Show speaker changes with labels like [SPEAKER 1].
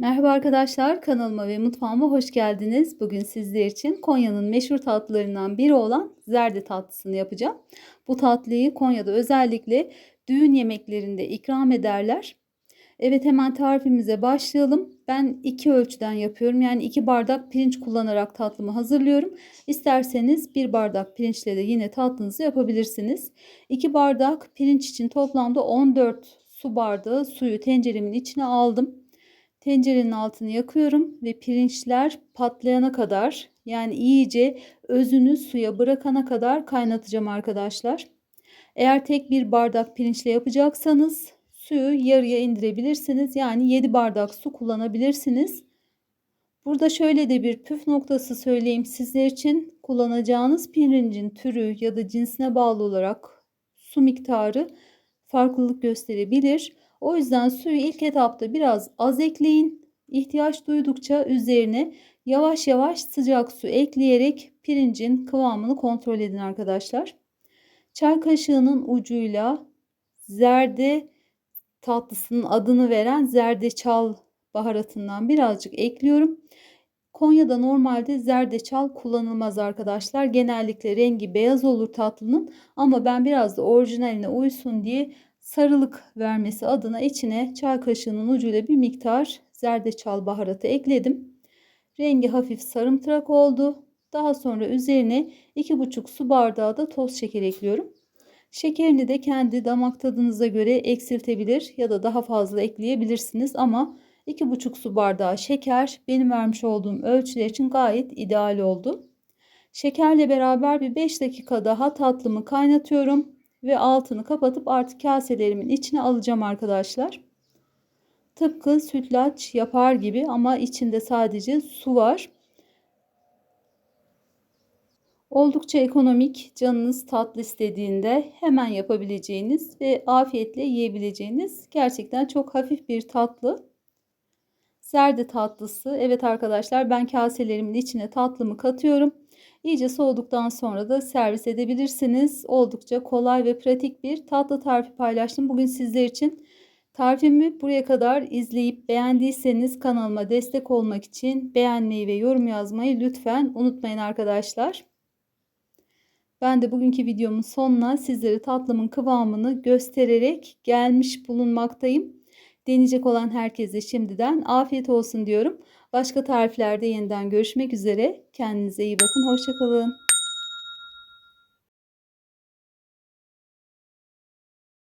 [SPEAKER 1] Merhaba arkadaşlar, kanalıma ve mutfağıma hoş geldiniz. Bugün sizler için Konya'nın meşhur tatlılarından biri olan zerde tatlısını yapacağım. Bu tatlıyı Konya'da özellikle düğün yemeklerinde ikram ederler. Evet hemen tarifimize başlayalım. Ben iki ölçüden yapıyorum. Yani iki bardak pirinç kullanarak tatlımı hazırlıyorum. İsterseniz bir bardak pirinçle de yine tatlınızı yapabilirsiniz. 2 bardak pirinç için toplamda 14 su bardağı suyu tenceremin içine aldım. Tencerenin altını yakıyorum ve pirinçler patlayana kadar yani iyice özünü suya bırakana kadar kaynatacağım arkadaşlar. Eğer tek bir bardak pirinçle yapacaksanız suyu yarıya indirebilirsiniz. Yani 7 bardak su kullanabilirsiniz. Burada şöyle de bir püf noktası söyleyeyim sizler için. Kullanacağınız pirincin türü ya da cinsine bağlı olarak su miktarı farklılık gösterebilir. O yüzden suyu ilk etapta biraz az ekleyin. İhtiyaç duydukça üzerine yavaş yavaş sıcak su ekleyerek pirincin kıvamını kontrol edin arkadaşlar. Çay kaşığının ucuyla zerde tatlısının adını veren zerdeçal baharatından birazcık ekliyorum. Konya'da normalde zerdeçal kullanılmaz arkadaşlar. Genellikle rengi beyaz olur tatlının ama ben biraz da orijinaline uysun diye sarılık vermesi adına içine çay kaşığının ucuyla bir miktar zerdeçal baharatı ekledim. Rengi hafif sarımtırak oldu. Daha sonra üzerine 2,5 su bardağı da toz şeker ekliyorum. Şekerini de kendi damak tadınıza göre eksiltebilir ya da daha fazla ekleyebilirsiniz ama 2,5 su bardağı şeker benim vermiş olduğum ölçüler için gayet ideal oldu. Şekerle beraber bir 5 dakika daha tatlımı kaynatıyorum ve altını kapatıp artık kaselerimin içine alacağım arkadaşlar. Tıpkı sütlaç yapar gibi ama içinde sadece su var. Oldukça ekonomik, canınız tatlı istediğinde hemen yapabileceğiniz ve afiyetle yiyebileceğiniz gerçekten çok hafif bir tatlı. Zerde tatlısı. Evet arkadaşlar ben kaselerimin içine tatlımı katıyorum. İyice soğuduktan sonra da servis edebilirsiniz. Oldukça kolay ve pratik bir tatlı tarifi paylaştım bugün sizler için. Tarifimi buraya kadar izleyip beğendiyseniz kanalıma destek olmak için beğenmeyi ve yorum yazmayı lütfen unutmayın arkadaşlar. Ben de bugünkü videomun sonuna sizlere tatlımın kıvamını göstererek gelmiş bulunmaktayım. Deneyecek olan herkese şimdiden afiyet olsun diyorum. Başka tariflerde yeniden görüşmek üzere. Kendinize iyi bakın. Hoşçakalın.